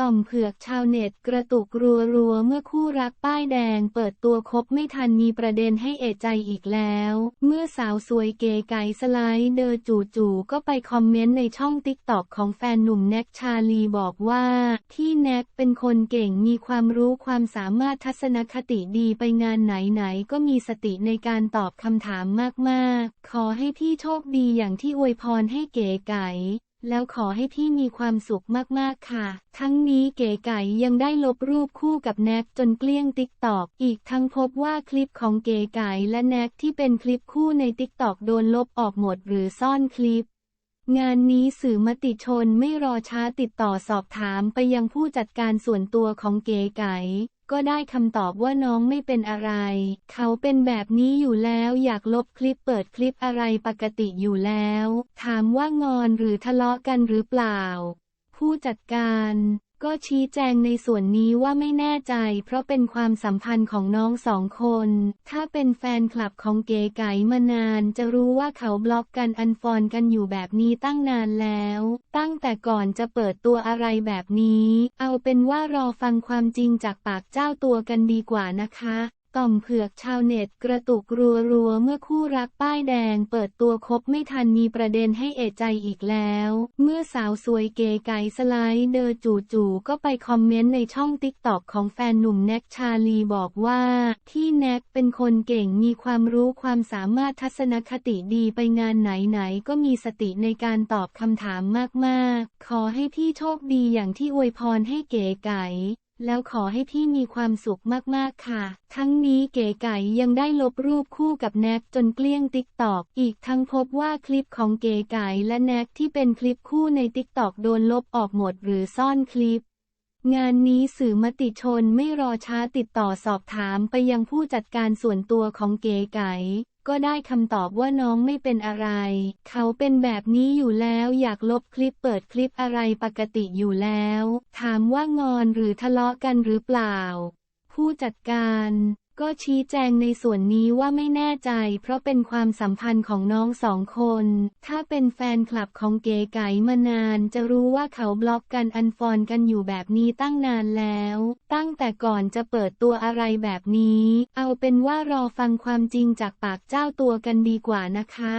ต่อมเผือกชาวเน็ตกระตุกรัวๆ เมื่อคู่รักป้ายแดงเปิดตัวคบไม่ทันมีประเด็นให้เอะใจอีกแล้ว เมื่อสาวสวยเก๋ไก่สไลด์เดอร์จู่ๆก็ไปคอมเมนต์ในช่องติ๊กตอกของแฟนหนุ่มแน็กชาลีบอกว่าที่แน็กเป็นคนเก่งมีความรู้ความสามารถทัศนคติดีไปงานไหนๆ ก็มีสติในการตอบคำถามมากๆ ขอให้พี่โชคดีอย่างที่อวยพรให้เก๋ไก่ แล้วขอให้พี่มีความสุขมากๆค่ะ ทั้งนี้เก๋ไก่ยังได้ลบรูปคู่กับแน็กจนเกลี้ยงติ๊กตอก อีกทั้งพบว่าคลิปของเก๋ไก่และแน็กที่เป็นคลิปคู่ในติ๊กตอกโดนลบออกหมดหรือซ่อนคลิป งานนี้สื่อมติชนไม่รอช้าติดต่อสอบถามไปยังผู้จัดการส่วนตัวของเก๋ไก่ ก็ได้คำตอบว่าน้องไม่เป็นอะไร เขาเป็นแบบนี้อยู่แล้วอยากลบคลิปเปิดคลิปอะไรปกติอยู่แล้ว ถามว่างอนหรือทะเลาะกันหรือเปล่า ผู้จัดการ ก็ชี้แจงในส่วนนี้ว่าไม่แน่ใจ เพราะเป็นความสัมพันธ์ของน้องสองคน ถ้าเป็นแฟนคลับของเก๋ไก๋มานาน จะรู้ว่าเขาบล็อกกันอันฟอนกันอยู่แบบนี้ตั้งนานแล้ว ตั้งแต่ก่อนจะเปิดตัวอะไรแบบนี้ เอาเป็นว่ารอฟังความจริงจากปากเจ้าตัวกันดีกว่านะคะ ต่อมเผือกชาวเน็ตกระตุกรัวๆ เมื่อคู่รักป้ายแดงเปิดตัวคบไม่ทันมีประเด็นให้เอะใจอีกแล้ว เมื่อสาวสวยเก๋ไก่สไลด์เดอร์จู่ๆก็ไปคอมเมนต์ในช่องติ๊กตอกของแฟนหนุ่มแน็กชาลีบอกว่า ที่แน็กเป็นคนเก่งมีความรู้ความสามารถทัศนคติดีไปงานไหนๆ ก็มีสติในการตอบคำถามมากๆ ขอให้พี่โชคดีอย่างที่อวยพรให้เก๋ไก่ แล้วขอให้พี่มีความสุขมากๆค่ะ ทั้งนี้เก๋ไก่ยังได้ลบรูปคู่กับแน็กจนเกลี้ยงติ๊กตอก อีกทั้งพบว่าคลิปของเก๋ไก่และแน็กที่เป็นคลิปคู่ในติ๊กตอกโดนลบออกหมดหรือซ่อนคลิป งานนี้สื่อมติชนไม่รอช้าติดต่อสอบถามไปยังผู้จัดการส่วนตัวของเก๋ไก่ ก็ได้คำตอบว่าน้องไม่เป็นอะไร เขาเป็นแบบนี้อยู่แล้วอยากลบคลิปเปิดคลิปอะไรปกติอยู่แล้ว ถามว่างอนหรือทะเลาะกันหรือเปล่า ผู้จัดการ ก็ชี้แจงในส่วนนี้ว่าไม่แน่ใจ เพราะเป็นความสัมพันธ์ของน้องสองคน ถ้าเป็นแฟนคลับของเก๋ไก๋มานาน จะรู้ว่าเขาบล็อกกันอันฟอนกันอยู่แบบนี้ตั้งนานแล้ว ตั้งแต่ก่อนจะเปิดตัวอะไรแบบนี้ เอาเป็นว่ารอฟังความจริงจากปากเจ้าตัวกันดีกว่านะคะ